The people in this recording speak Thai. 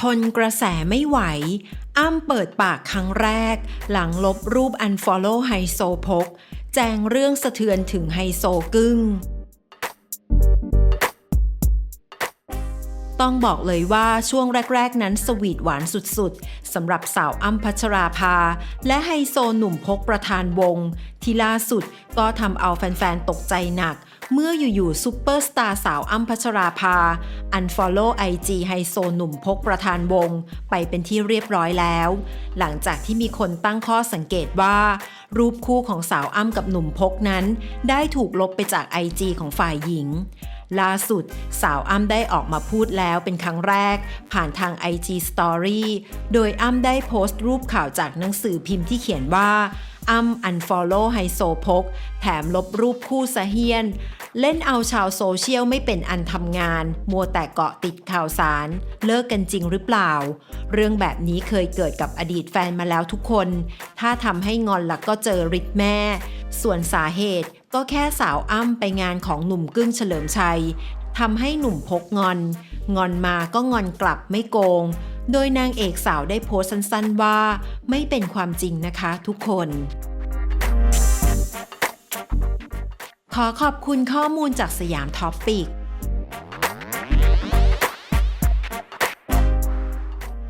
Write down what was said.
ทนกระแสไม่ไหว อ้ำเปิดปากครั้งแรก หลังลบรูป Unfollow ไฮโซพก แจงเรื่องสะเทือนถึงไฮโซกึ้ง ต้องบอกเลยว่าช่วงแรก ๆ นั้นสวีทหวานสุด ๆสำหรับสาวอ้ำพัชราภา และไฮโซหนุ่มพกประธานวง ที่ล่าสุดก็ทำเอาแฟนๆ ตกใจหนัก เมื่ออยู่ๆซูเปอร์สตาร์สาวอ้ำพัชราภา อันฟอลโล่ไอจีไฮโซหนุ่มพกประธานวง ไปเป็นที่เรียบร้อยแล้ว หลังจากที่มีคนตั้งข้อสังเกตว่า รูปคู่ของสาวอ้ำกับหนุ่มพกนั้น ได้ถูกลบไปจากไอจีของฝ่ายหญิง ล่าสุด สาวอ้ำได้ออกมาพูดแล้วเป็นครั้งแรก ผ่านทาง IG Story โดยอ้ำได้โพสต์รูปข่าวจากหนังสือพิมพ์ที่เขียนว่าอ้ำ unfollow ไฮโซพก แถมลบรูปคู่สะเฮียน เล่นเอาชาวโซเชียลไม่เป็นอันทำงาน มัวแต่เกาะติดข่าวสาร เลิกกันจริงหรือเปล่า เรื่องแบบนี้เคยเกิดกับอดีตแฟนมาแล้วทุกคน ถ้าทำให้งอนลักก็เจอริดแม่ ส่วนสาเหตุก็แค่สาวอ้ำไปงานของหนุ่มกึ้งเฉลิมชัยทำให้หนุ่มพกงอน งอนมาก็งอนกลับไม่โกง โดยนางเอกสาวได้โพสต์สั้นๆว่า ไม่เป็นความจริงนะคะทุกคน ขอขอบคุณข้อมูลจากสยามท็อปปิก